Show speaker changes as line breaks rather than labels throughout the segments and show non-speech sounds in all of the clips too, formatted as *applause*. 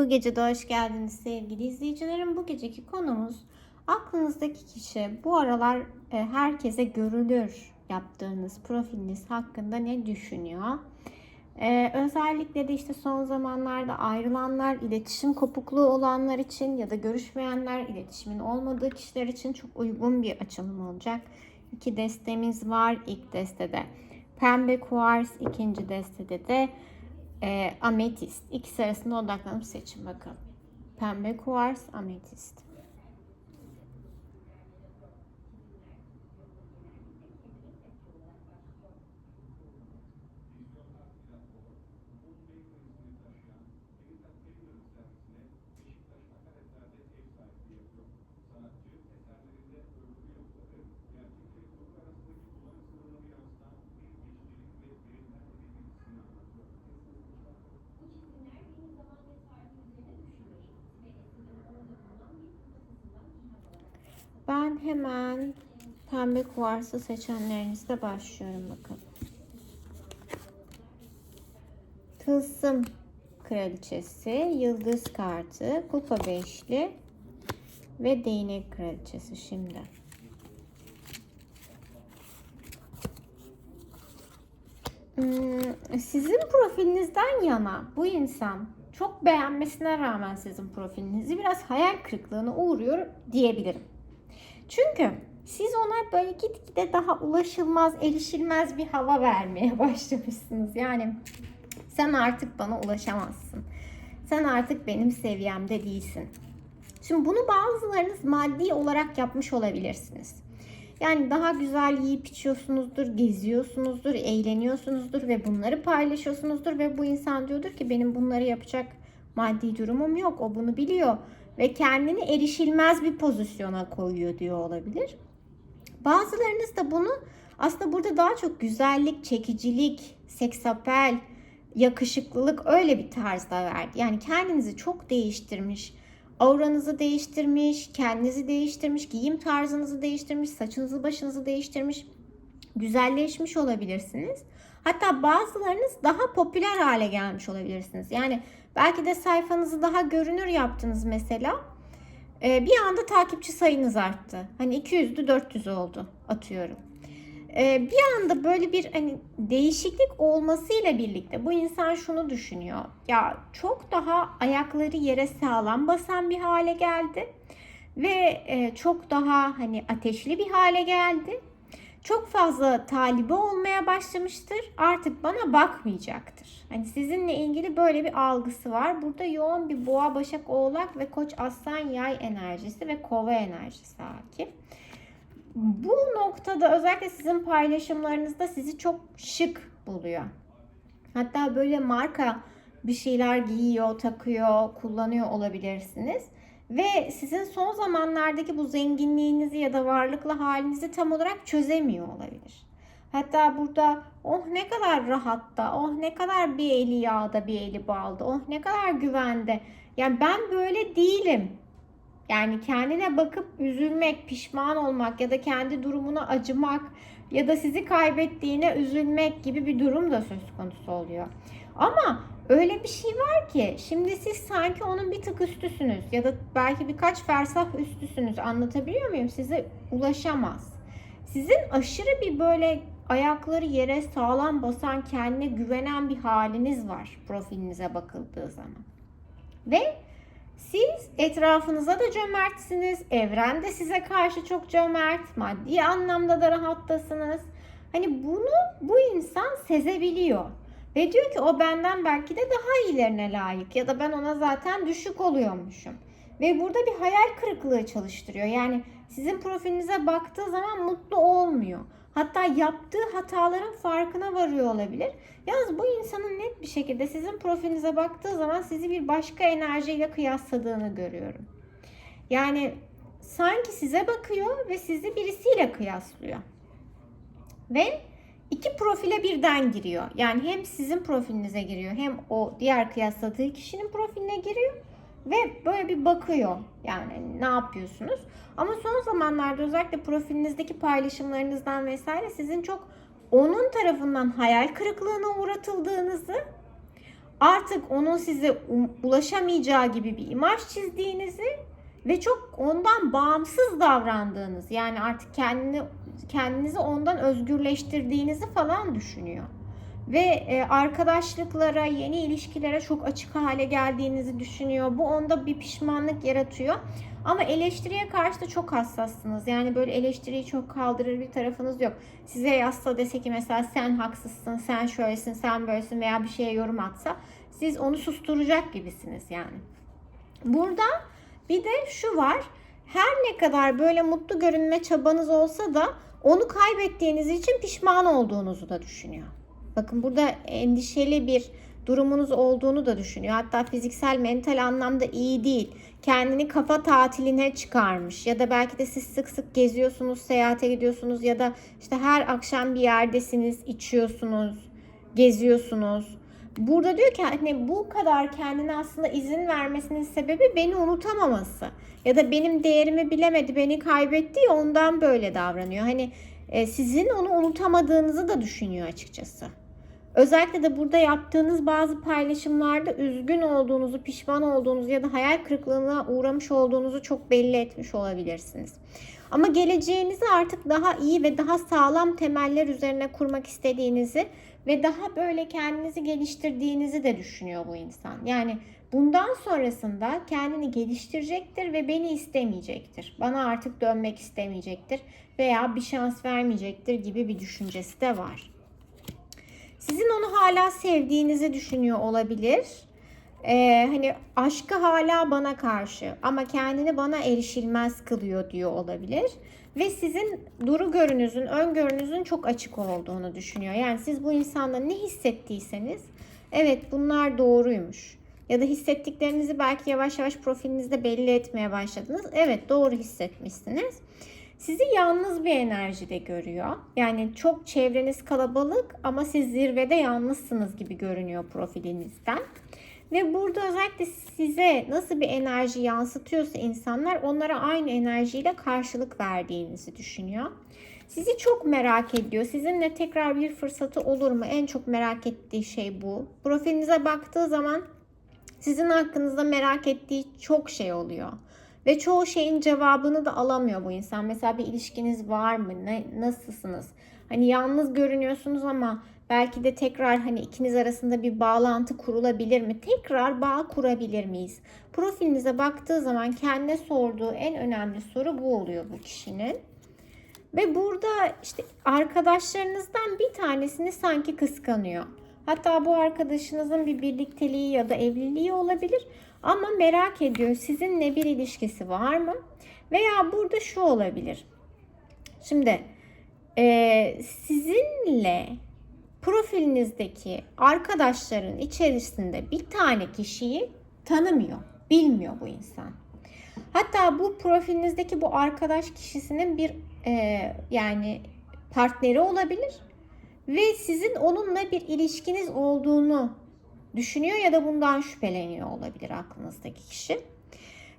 Bu gece de hoş geldiniz sevgili izleyicilerim. Bu geceki konumuz aklınızdaki kişi bu aralar e, herkese görülür yaptığınız profiliniz hakkında ne düşünüyor? E, özellikle de işte son zamanlarda ayrılanlar, iletişim kopukluğu olanlar için ya da görüşmeyenler, iletişimin olmadığı kişiler için çok uygun bir açılım olacak. İki destemiz var ilk destede. Pembe kuvars ikinci destede de e, ametist. İkisi arasında odaklanıp seçin bakalım. Pembe kuvars, ametist. Ben hemen pembe kuvarsı seçenlerinizde başlıyorum bakalım. Tılsım kraliçesi, yıldız kartı, kupa beşli ve değnek kraliçesi şimdi. Hmm, Sizin profilinizden yana bu insan çok beğenmesine rağmen sizin profilinizi biraz hayal kırıklığına uğruyor diyebilirim. Çünkü siz ona böyle gitgide daha ulaşılmaz, erişilmez bir hava vermeye *laughs* başlamışsınız. Yani sen artık bana ulaşamazsın. Sen artık benim seviyemde değilsin. Şimdi bunu bazılarınız maddi olarak yapmış olabilirsiniz. Yani daha güzel yiyip içiyorsunuzdur, geziyorsunuzdur, eğleniyorsunuzdur ve bunları paylaşıyorsunuzdur ve bu insan diyordur ki benim bunları yapacak maddi durumum yok. O bunu biliyor ve kendini erişilmez bir pozisyona koyuyor diyor olabilir. Bazılarınız da bunu aslında burada daha çok güzellik, çekicilik, seksapel, yakışıklılık öyle bir tarzda verdi. Yani kendinizi çok değiştirmiş, auranızı değiştirmiş, kendinizi değiştirmiş, giyim tarzınızı değiştirmiş, saçınızı başınızı değiştirmiş, güzelleşmiş olabilirsiniz. Hatta bazılarınız daha popüler hale gelmiş olabilirsiniz. Yani belki de sayfanızı daha görünür yaptınız mesela. Ee, bir anda takipçi sayınız arttı. Hani 200'dü 400 oldu atıyorum. Ee, bir anda böyle bir hani değişiklik olmasıyla birlikte bu insan şunu düşünüyor. Ya çok daha ayakları yere sağlam basan bir hale geldi ve e, çok daha hani ateşli bir hale geldi. Çok fazla talibi olmaya başlamıştır. Artık bana bakmayacaktır. Hani sizinle ilgili böyle bir algısı var. Burada yoğun bir boğa, başak, oğlak ve koç, aslan, yay enerjisi ve kova enerjisi hakim bu noktada özellikle sizin paylaşımlarınızda sizi çok şık buluyor. Hatta böyle marka bir şeyler giyiyor, takıyor, kullanıyor olabilirsiniz. Ve sizin son zamanlardaki bu zenginliğinizi ya da varlıklı halinizi tam olarak çözemiyor olabilir. Hatta burada oh ne kadar rahatta, oh ne kadar bir eli yağda bir eli balda, oh ne kadar güvende. Yani ben böyle değilim yani kendine bakıp üzülmek, pişman olmak ya da kendi durumuna acımak ya da sizi kaybettiğine üzülmek gibi bir durum da söz konusu oluyor. Ama öyle bir şey var ki şimdi siz sanki onun bir tık üstüsünüz ya da belki birkaç fersah üstüsünüz anlatabiliyor muyum? Size ulaşamaz. Sizin aşırı bir böyle ayakları yere sağlam basan, kendine güvenen bir haliniz var profilinize bakıldığı zaman. Ve siz etrafınıza da cömertsiniz. Evren de size karşı çok cömert. Maddi anlamda da rahattasınız. Hani bunu bu insan sezebiliyor. Ve diyor ki o benden belki de daha iyilerine layık ya da ben ona zaten düşük oluyormuşum. Ve burada bir hayal kırıklığı çalıştırıyor. Yani sizin profilinize baktığı zaman mutlu olmuyor. Hatta yaptığı hataların farkına varıyor olabilir. Yalnız bu insanın net bir şekilde sizin profilinize baktığı zaman sizi bir başka enerjiyle kıyasladığını görüyorum. Yani sanki size bakıyor ve sizi birisiyle kıyaslıyor. Ve iki profile birden giriyor. Yani hem sizin profilinize giriyor hem o diğer kıyasladığı kişinin profiline giriyor ve böyle bir bakıyor. Yani ne yapıyorsunuz? Ama son zamanlarda özellikle profilinizdeki paylaşımlarınızdan vesaire sizin çok onun tarafından hayal kırıklığına uğratıldığınızı artık onun size um- ulaşamayacağı gibi bir imaj çizdiğinizi ve çok ondan bağımsız davrandığınız yani artık kendini kendinizi ondan özgürleştirdiğinizi falan düşünüyor. Ve e, arkadaşlıklara, yeni ilişkilere çok açık hale geldiğinizi düşünüyor. Bu onda bir pişmanlık yaratıyor. Ama eleştiriye karşı da çok hassassınız. Yani böyle eleştiriyi çok kaldırır bir tarafınız yok. Size yazsa dese ki mesela sen haksızsın, sen şöylesin, sen böylesin veya bir şeye yorum atsa siz onu susturacak gibisiniz yani. Burada bir de şu var. Her ne kadar böyle mutlu görünme çabanız olsa da onu kaybettiğiniz için pişman olduğunuzu da düşünüyor. Bakın burada endişeli bir durumunuz olduğunu da düşünüyor. Hatta fiziksel, mental anlamda iyi değil. Kendini kafa tatiline çıkarmış ya da belki de siz sık sık geziyorsunuz, seyahate gidiyorsunuz ya da işte her akşam bir yerdesiniz, içiyorsunuz, geziyorsunuz. Burada diyor ki hani bu kadar kendine aslında izin vermesinin sebebi beni unutamaması. Ya da benim değerimi bilemedi, beni kaybetti ya ondan böyle davranıyor. Hani e, sizin onu unutamadığınızı da düşünüyor açıkçası. Özellikle de burada yaptığınız bazı paylaşımlarda üzgün olduğunuzu, pişman olduğunuzu ya da hayal kırıklığına uğramış olduğunuzu çok belli etmiş olabilirsiniz. Ama geleceğinizi artık daha iyi ve daha sağlam temeller üzerine kurmak istediğinizi ve daha böyle kendinizi geliştirdiğinizi de düşünüyor bu insan. Yani bundan sonrasında kendini geliştirecektir ve beni istemeyecektir. Bana artık dönmek istemeyecektir veya bir şans vermeyecektir gibi bir düşüncesi de var. Sizin onu hala sevdiğinizi düşünüyor olabilir. Ee, hani aşkı hala bana karşı ama kendini bana erişilmez kılıyor diyor olabilir. Ve sizin duru görünüzün, öngörünüzün çok açık olduğunu düşünüyor. Yani siz bu insanda ne hissettiyseniz evet bunlar doğruymuş. Ya da hissettiklerinizi belki yavaş yavaş profilinizde belli etmeye başladınız. Evet doğru hissetmişsiniz. Sizi yalnız bir enerjide görüyor. Yani çok çevreniz kalabalık ama siz zirvede yalnızsınız gibi görünüyor profilinizden. Ve burada özellikle size nasıl bir enerji yansıtıyorsa insanlar onlara aynı enerjiyle karşılık verdiğinizi düşünüyor. Sizi çok merak ediyor. Sizinle tekrar bir fırsatı olur mu? En çok merak ettiği şey bu. Profilinize baktığı zaman sizin hakkınızda merak ettiği çok şey oluyor. Ve çoğu şeyin cevabını da alamıyor bu insan. Mesela bir ilişkiniz var mı? Ne, nasılsınız? Hani yalnız görünüyorsunuz ama belki de tekrar hani ikiniz arasında bir bağlantı kurulabilir mi? Tekrar bağ kurabilir miyiz? Profilinize baktığı zaman kendine sorduğu en önemli soru bu oluyor bu kişinin. Ve burada işte arkadaşlarınızdan bir tanesini sanki kıskanıyor. Hatta bu arkadaşınızın bir birlikteliği ya da evliliği olabilir. Ama merak ediyor sizinle bir ilişkisi var mı? Veya burada şu olabilir. Şimdi e, sizinle profilinizdeki arkadaşların içerisinde bir tane kişiyi tanımıyor, bilmiyor bu insan. Hatta bu profilinizdeki bu arkadaş kişisinin bir e, yani partneri olabilir ve sizin onunla bir ilişkiniz olduğunu düşünüyor ya da bundan şüpheleniyor olabilir aklınızdaki kişi.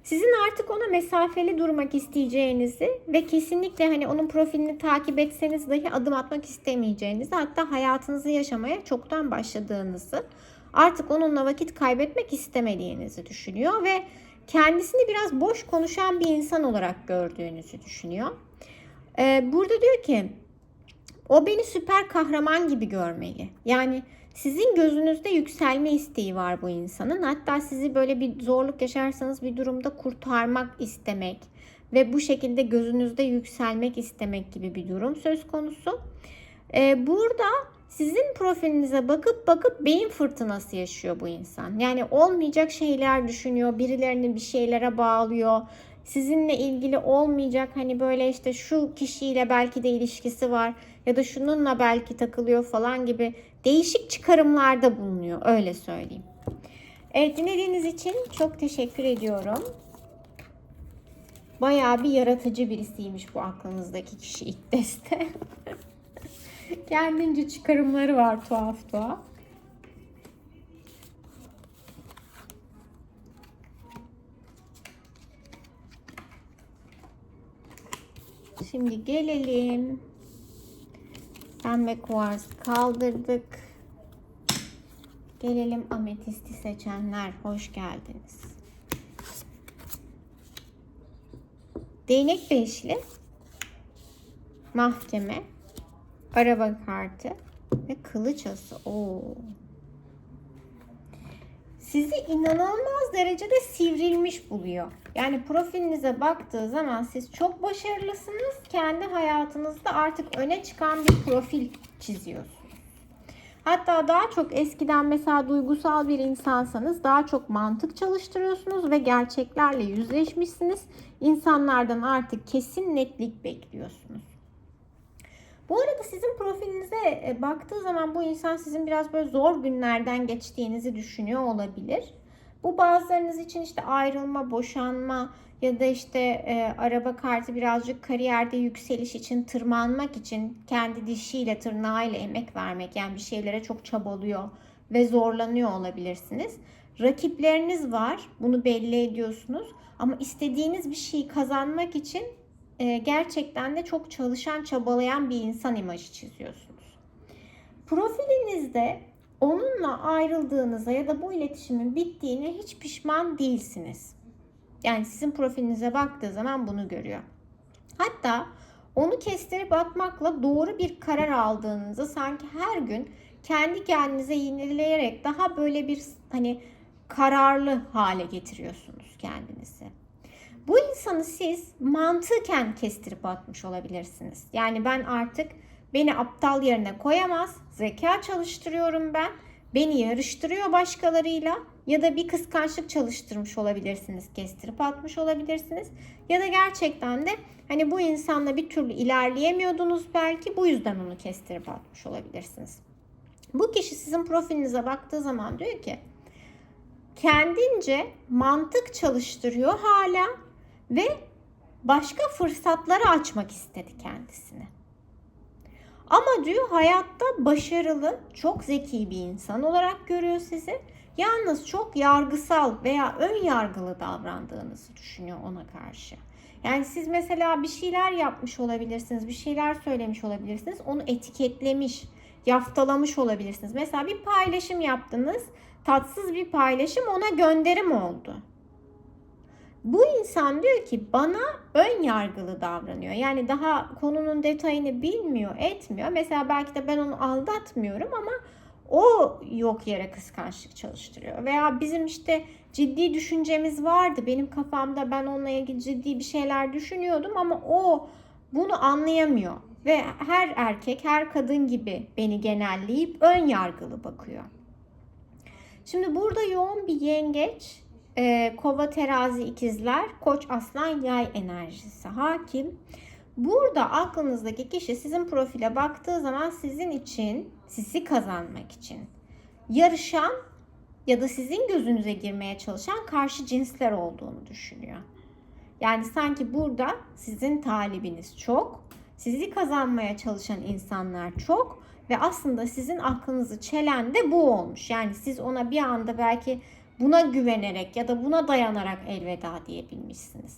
Sizin artık ona mesafeli durmak isteyeceğinizi ve kesinlikle hani onun profilini takip etseniz dahi adım atmak istemeyeceğinizi hatta hayatınızı yaşamaya çoktan başladığınızı artık onunla vakit kaybetmek istemediğinizi düşünüyor ve kendisini biraz boş konuşan bir insan olarak gördüğünüzü düşünüyor. Ee, burada diyor ki o beni süper kahraman gibi görmeli. Yani sizin gözünüzde yükselme isteği var bu insanın. Hatta sizi böyle bir zorluk yaşarsanız bir durumda kurtarmak istemek ve bu şekilde gözünüzde yükselmek istemek gibi bir durum söz konusu. Ee, burada sizin profilinize bakıp bakıp beyin fırtınası yaşıyor bu insan. Yani olmayacak şeyler düşünüyor, birilerini bir şeylere bağlıyor. Sizinle ilgili olmayacak hani böyle işte şu kişiyle belki de ilişkisi var ya da şununla belki takılıyor falan gibi değişik çıkarımlarda bulunuyor öyle söyleyeyim. Evet dinlediğiniz için çok teşekkür ediyorum. Bayağı bir yaratıcı birisiymiş bu aklınızdaki kişi ilk deste. *laughs* Kendince çıkarımları var tuhaf tuhaf. Şimdi gelelim. Pembe kuvars kaldırdık. Gelelim ametisti seçenler. Hoş geldiniz. Değnek beşli. Mahkeme. Araba kartı. Ve kılıç ası. Oo. Sizi inanılmaz derecede sivrilmiş buluyor. Yani profilinize baktığı zaman siz çok başarılısınız. Kendi hayatınızda artık öne çıkan bir profil çiziyorsunuz. Hatta daha çok eskiden mesela duygusal bir insansanız daha çok mantık çalıştırıyorsunuz ve gerçeklerle yüzleşmişsiniz. İnsanlardan artık kesin netlik bekliyorsunuz. Bu arada sizin profilinize e, baktığı zaman bu insan sizin biraz böyle zor günlerden geçtiğinizi düşünüyor olabilir. Bu bazılarınız için işte ayrılma, boşanma ya da işte e, araba kartı birazcık kariyerde yükseliş için, tırmanmak için kendi dişiyle, tırnağıyla emek vermek yani bir şeylere çok çabalıyor ve zorlanıyor olabilirsiniz. Rakipleriniz var, bunu belli ediyorsunuz ama istediğiniz bir şeyi kazanmak için e, gerçekten de çok çalışan, çabalayan bir insan imajı çiziyorsunuz. Profilinizde onunla ayrıldığınıza ya da bu iletişimin bittiğine hiç pişman değilsiniz. Yani sizin profilinize baktığı zaman bunu görüyor. Hatta onu kestirip atmakla doğru bir karar aldığınızı sanki her gün kendi kendinize yenileyerek daha böyle bir hani kararlı hale getiriyorsunuz kendinizi. Bu insanı siz mantıken kestirip atmış olabilirsiniz. Yani ben artık beni aptal yerine koyamaz, zeka çalıştırıyorum ben, beni yarıştırıyor başkalarıyla ya da bir kıskançlık çalıştırmış olabilirsiniz, kestirip atmış olabilirsiniz. Ya da gerçekten de hani bu insanla bir türlü ilerleyemiyordunuz belki bu yüzden onu kestirip atmış olabilirsiniz. Bu kişi sizin profilinize baktığı zaman diyor ki kendince mantık çalıştırıyor hala ve başka fırsatları açmak istedi kendisine. Ama diyor hayatta başarılı, çok zeki bir insan olarak görüyor sizi. Yalnız çok yargısal veya ön yargılı davrandığınızı düşünüyor ona karşı. Yani siz mesela bir şeyler yapmış olabilirsiniz, bir şeyler söylemiş olabilirsiniz. Onu etiketlemiş, yaftalamış olabilirsiniz. Mesela bir paylaşım yaptınız, tatsız bir paylaşım ona gönderim oldu. Bu insan diyor ki bana ön yargılı davranıyor. Yani daha konunun detayını bilmiyor, etmiyor. Mesela belki de ben onu aldatmıyorum ama o yok yere kıskançlık çalıştırıyor. Veya bizim işte ciddi düşüncemiz vardı. Benim kafamda ben onunla ilgili ciddi bir şeyler düşünüyordum ama o bunu anlayamıyor. Ve her erkek, her kadın gibi beni genelleyip ön yargılı bakıyor. Şimdi burada yoğun bir yengeç e, kova terazi ikizler, koç aslan yay enerjisi hakim. Burada aklınızdaki kişi sizin profile baktığı zaman sizin için, sizi kazanmak için yarışan ya da sizin gözünüze girmeye çalışan karşı cinsler olduğunu düşünüyor. Yani sanki burada sizin talibiniz çok, sizi kazanmaya çalışan insanlar çok ve aslında sizin aklınızı çelen de bu olmuş. Yani siz ona bir anda belki buna güvenerek ya da buna dayanarak elveda diyebilmişsiniz.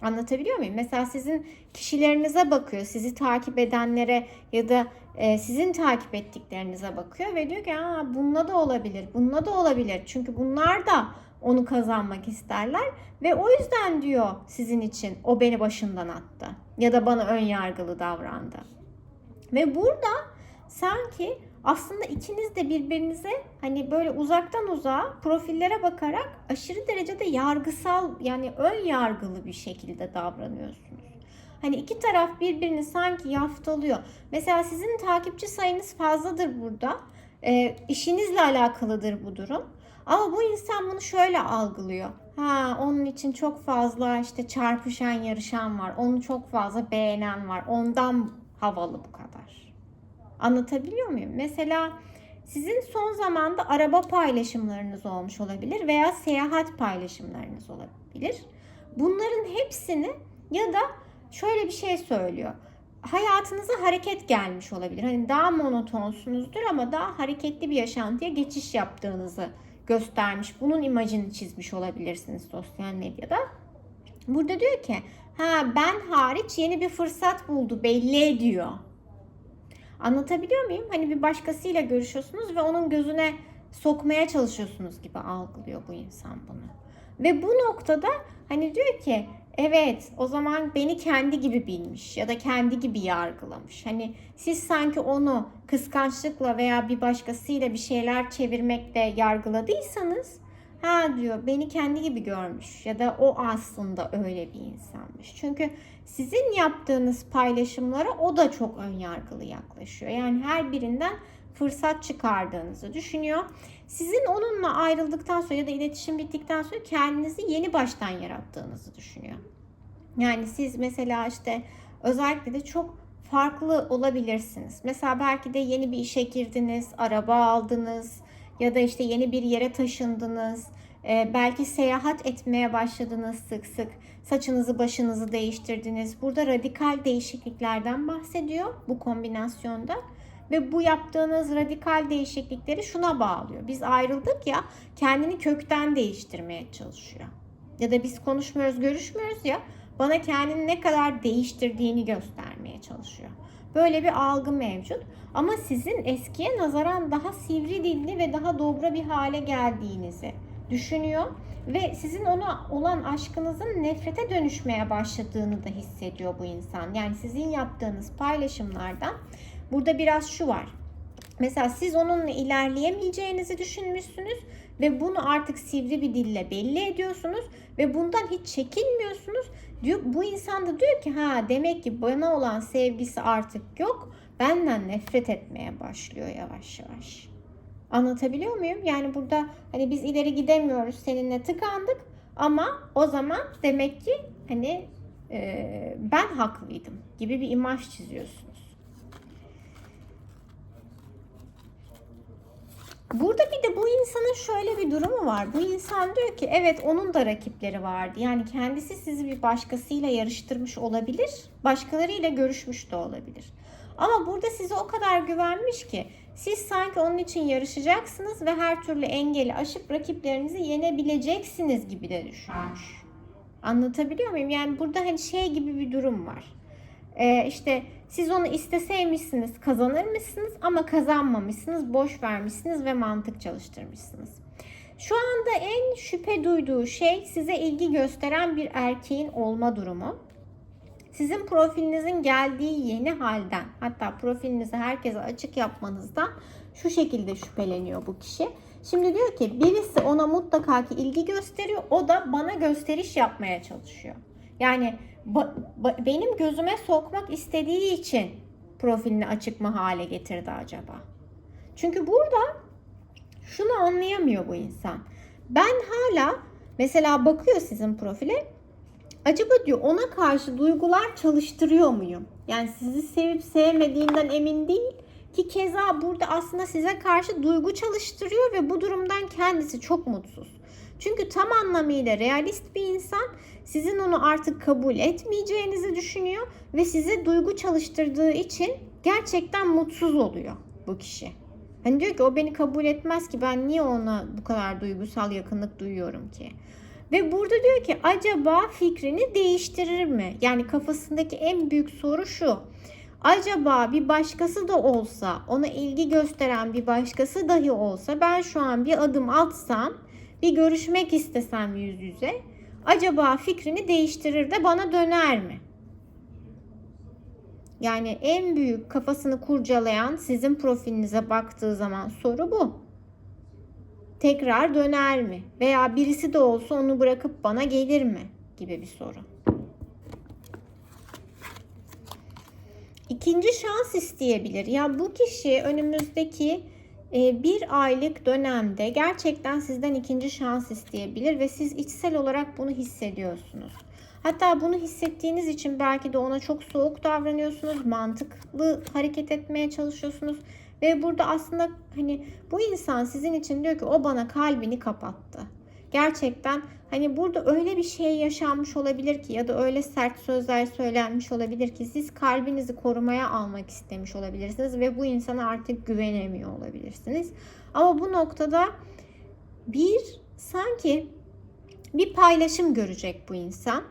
Anlatabiliyor muyum? Mesela sizin kişilerinize bakıyor, sizi takip edenlere ya da e, sizin takip ettiklerinize bakıyor ve diyor ki Aa, bununla da olabilir, bununla da olabilir. Çünkü bunlar da onu kazanmak isterler ve o yüzden diyor sizin için o beni başından attı ya da bana ön yargılı davrandı. Ve burada sanki aslında ikiniz de birbirinize hani böyle uzaktan uzağa profillere bakarak aşırı derecede yargısal yani ön yargılı bir şekilde davranıyorsunuz. Hani iki taraf birbirini sanki yaftalıyor. Mesela sizin takipçi sayınız fazladır burada. E, işinizle alakalıdır bu durum. Ama bu insan bunu şöyle algılıyor. Ha onun için çok fazla işte çarpışan yarışan var. Onu çok fazla beğenen var. Ondan havalı bu kadar. Anlatabiliyor muyum? Mesela sizin son zamanda araba paylaşımlarınız olmuş olabilir veya seyahat paylaşımlarınız olabilir. Bunların hepsini ya da şöyle bir şey söylüyor. Hayatınıza hareket gelmiş olabilir. Hani daha monotonsunuzdur ama daha hareketli bir yaşantıya geçiş yaptığınızı göstermiş. Bunun imajını çizmiş olabilirsiniz sosyal medyada. Burada diyor ki ha ben hariç yeni bir fırsat buldu belli ediyor. Anlatabiliyor muyum? Hani bir başkasıyla görüşüyorsunuz ve onun gözüne sokmaya çalışıyorsunuz gibi algılıyor bu insan bunu. Ve bu noktada hani diyor ki evet o zaman beni kendi gibi bilmiş ya da kendi gibi yargılamış. Hani siz sanki onu kıskançlıkla veya bir başkasıyla bir şeyler çevirmekle yargıladıysanız ha diyor beni kendi gibi görmüş ya da o aslında öyle bir insanmış. Çünkü sizin yaptığınız paylaşımlara o da çok ön yargılı yaklaşıyor. Yani her birinden fırsat çıkardığınızı düşünüyor. Sizin onunla ayrıldıktan sonra ya da iletişim bittikten sonra kendinizi yeni baştan yarattığınızı düşünüyor. Yani siz mesela işte özellikle de çok farklı olabilirsiniz. Mesela belki de yeni bir işe girdiniz, araba aldınız ya da işte yeni bir yere taşındınız. Ee, belki seyahat etmeye başladınız sık sık. Saçınızı başınızı değiştirdiniz. Burada radikal değişikliklerden bahsediyor bu kombinasyonda. Ve bu yaptığınız radikal değişiklikleri şuna bağlıyor. Biz ayrıldık ya kendini kökten değiştirmeye çalışıyor. Ya da biz konuşmuyoruz, görüşmüyoruz ya bana kendini ne kadar değiştirdiğini göstermeye çalışıyor. Böyle bir algı mevcut. Ama sizin eskiye nazaran daha sivri dilli ve daha dobra bir hale geldiğinizi düşünüyor ve sizin ona olan aşkınızın nefrete dönüşmeye başladığını da hissediyor bu insan. Yani sizin yaptığınız paylaşımlardan burada biraz şu var. Mesela siz onunla ilerleyemeyeceğinizi düşünmüşsünüz ve bunu artık sivri bir dille belli ediyorsunuz ve bundan hiç çekinmiyorsunuz. Diyor, bu insan da diyor ki ha demek ki bana olan sevgisi artık yok. Benden nefret etmeye başlıyor yavaş yavaş. Anlatabiliyor muyum? Yani burada hani biz ileri gidemiyoruz seninle tıkandık ama o zaman demek ki hani e, ben haklıydım gibi bir imaj çiziyorsunuz. Burada bir de bu insanın şöyle bir durumu var. Bu insan diyor ki evet onun da rakipleri vardı. Yani kendisi sizi bir başkasıyla yarıştırmış olabilir. Başkalarıyla görüşmüş de olabilir. Ama burada size o kadar güvenmiş ki siz sanki onun için yarışacaksınız ve her türlü engeli aşıp rakiplerinizi yenebileceksiniz gibi de düşünmüş. Anlatabiliyor muyum? Yani burada hani şey gibi bir durum var. Ee, işte siz onu isteseymişsiniz kazanır mısınız ama kazanmamışsınız, boş vermişsiniz ve mantık çalıştırmışsınız. Şu anda en şüphe duyduğu şey size ilgi gösteren bir erkeğin olma durumu. Sizin profilinizin geldiği yeni halden hatta profilinizi herkese açık yapmanızdan şu şekilde şüpheleniyor bu kişi. Şimdi diyor ki birisi ona mutlaka ki ilgi gösteriyor. O da bana gösteriş yapmaya çalışıyor. Yani ba- ba- benim gözüme sokmak istediği için profilini açık mı hale getirdi acaba? Çünkü burada şunu anlayamıyor bu insan. Ben hala mesela bakıyor sizin profile. Acaba diyor ona karşı duygular çalıştırıyor muyum? Yani sizi sevip sevmediğinden emin değil ki keza burada aslında size karşı duygu çalıştırıyor ve bu durumdan kendisi çok mutsuz. Çünkü tam anlamıyla realist bir insan sizin onu artık kabul etmeyeceğinizi düşünüyor ve size duygu çalıştırdığı için gerçekten mutsuz oluyor bu kişi. Hani diyor ki o beni kabul etmez ki ben niye ona bu kadar duygusal yakınlık duyuyorum ki? Ve burada diyor ki acaba fikrini değiştirir mi? Yani kafasındaki en büyük soru şu. Acaba bir başkası da olsa, ona ilgi gösteren bir başkası dahi olsa ben şu an bir adım atsam, bir görüşmek istesem yüz yüze, acaba fikrini değiştirir de bana döner mi? Yani en büyük kafasını kurcalayan sizin profilinize baktığı zaman soru bu. Tekrar döner mi? Veya birisi de olsa onu bırakıp bana gelir mi? Gibi bir soru. İkinci şans isteyebilir. Ya bu kişi önümüzdeki e, bir aylık dönemde gerçekten sizden ikinci şans isteyebilir ve siz içsel olarak bunu hissediyorsunuz. Hatta bunu hissettiğiniz için belki de ona çok soğuk davranıyorsunuz, mantıklı hareket etmeye çalışıyorsunuz ve burada aslında hani bu insan sizin için diyor ki o bana kalbini kapattı. Gerçekten hani burada öyle bir şey yaşanmış olabilir ki ya da öyle sert sözler söylenmiş olabilir ki siz kalbinizi korumaya almak istemiş olabilirsiniz ve bu insana artık güvenemiyor olabilirsiniz. Ama bu noktada bir sanki bir paylaşım görecek bu insan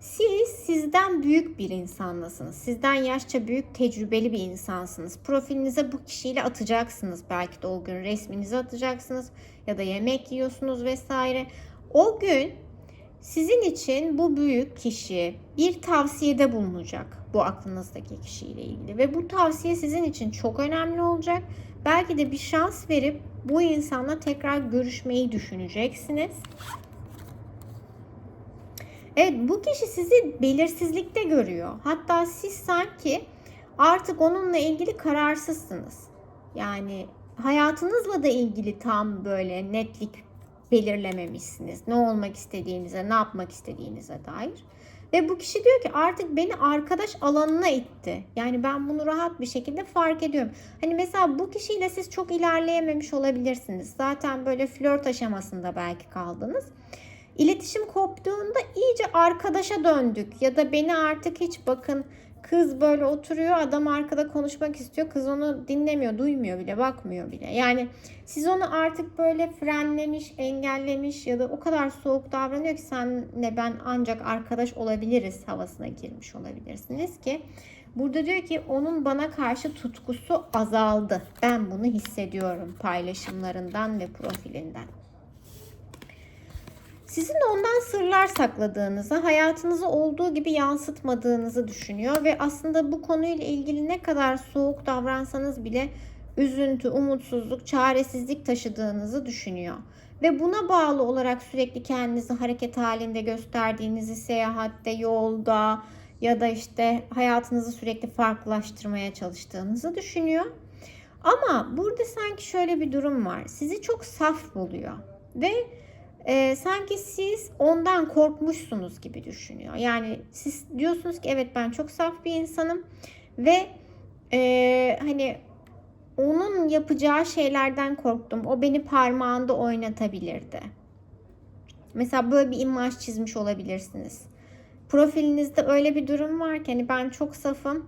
Siz sizden büyük bir insanlasınız. Sizden yaşça büyük, tecrübeli bir insansınız. Profilinize bu kişiyle atacaksınız. Belki de o gün resminizi atacaksınız ya da yemek yiyorsunuz vesaire. O gün sizin için bu büyük kişi bir tavsiyede bulunacak bu aklınızdaki kişiyle ilgili ve bu tavsiye sizin için çok önemli olacak. Belki de bir şans verip bu insanla tekrar görüşmeyi düşüneceksiniz. Evet bu kişi sizi belirsizlikte görüyor. Hatta siz sanki artık onunla ilgili kararsızsınız. Yani hayatınızla da ilgili tam böyle netlik belirlememişsiniz. Ne olmak istediğinize, ne yapmak istediğinize dair. Ve bu kişi diyor ki artık beni arkadaş alanına itti. Yani ben bunu rahat bir şekilde fark ediyorum. Hani mesela bu kişiyle siz çok ilerleyememiş olabilirsiniz. Zaten böyle flört aşamasında belki kaldınız. İletişim koptuğunda iyice arkadaşa döndük. Ya da beni artık hiç bakın kız böyle oturuyor adam arkada konuşmak istiyor kız onu dinlemiyor duymuyor bile bakmıyor bile. Yani siz onu artık böyle frenlemiş engellemiş ya da o kadar soğuk davranıyor ki senle ben ancak arkadaş olabiliriz havasına girmiş olabilirsiniz ki burada diyor ki onun bana karşı tutkusu azaldı. Ben bunu hissediyorum paylaşımlarından ve profilinden. Sizin ondan sırlar sakladığınızı, hayatınızı olduğu gibi yansıtmadığınızı düşünüyor ve aslında bu konuyla ilgili ne kadar soğuk davransanız bile üzüntü, umutsuzluk, çaresizlik taşıdığınızı düşünüyor. Ve buna bağlı olarak sürekli kendinizi hareket halinde gösterdiğinizi seyahatte, yolda ya da işte hayatınızı sürekli farklılaştırmaya çalıştığınızı düşünüyor. Ama burada sanki şöyle bir durum var. Sizi çok saf buluyor ve e, sanki siz ondan korkmuşsunuz gibi düşünüyor. Yani siz diyorsunuz ki evet ben çok saf bir insanım ve e, hani onun yapacağı şeylerden korktum. O beni parmağında oynatabilirdi. Mesela böyle bir imaj çizmiş olabilirsiniz. Profilinizde öyle bir durum var ki hani ben çok safım.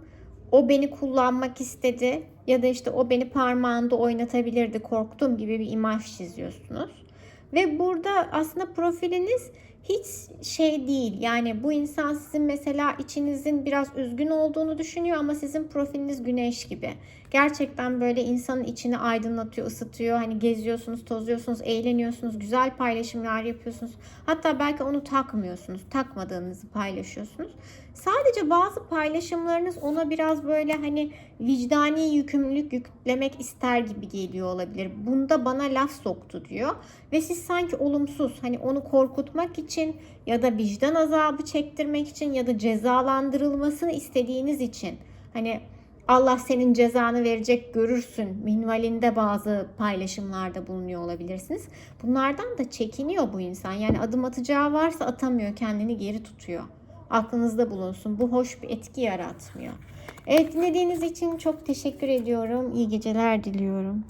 O beni kullanmak istedi ya da işte o beni parmağında oynatabilirdi korktum gibi bir imaj çiziyorsunuz. Ve burada aslında profiliniz hiç şey değil. Yani bu insan sizin mesela içinizin biraz üzgün olduğunu düşünüyor ama sizin profiliniz güneş gibi. Gerçekten böyle insanın içini aydınlatıyor, ısıtıyor. Hani geziyorsunuz, tozuyorsunuz, eğleniyorsunuz, güzel paylaşımlar yapıyorsunuz. Hatta belki onu takmıyorsunuz, takmadığınızı paylaşıyorsunuz. Sadece bazı paylaşımlarınız ona biraz böyle hani vicdani yükümlülük yüklemek ister gibi geliyor olabilir. Bunda bana laf soktu diyor. Ve siz sanki olumsuz hani onu korkutmak için ya da vicdan azabı çektirmek için ya da cezalandırılmasını istediğiniz için hani Allah senin cezanı verecek görürsün minvalinde bazı paylaşımlarda bulunuyor olabilirsiniz. Bunlardan da çekiniyor bu insan. Yani adım atacağı varsa atamıyor, kendini geri tutuyor. Aklınızda bulunsun. Bu hoş bir etki yaratmıyor. Evet dinlediğiniz için çok teşekkür ediyorum. İyi geceler diliyorum.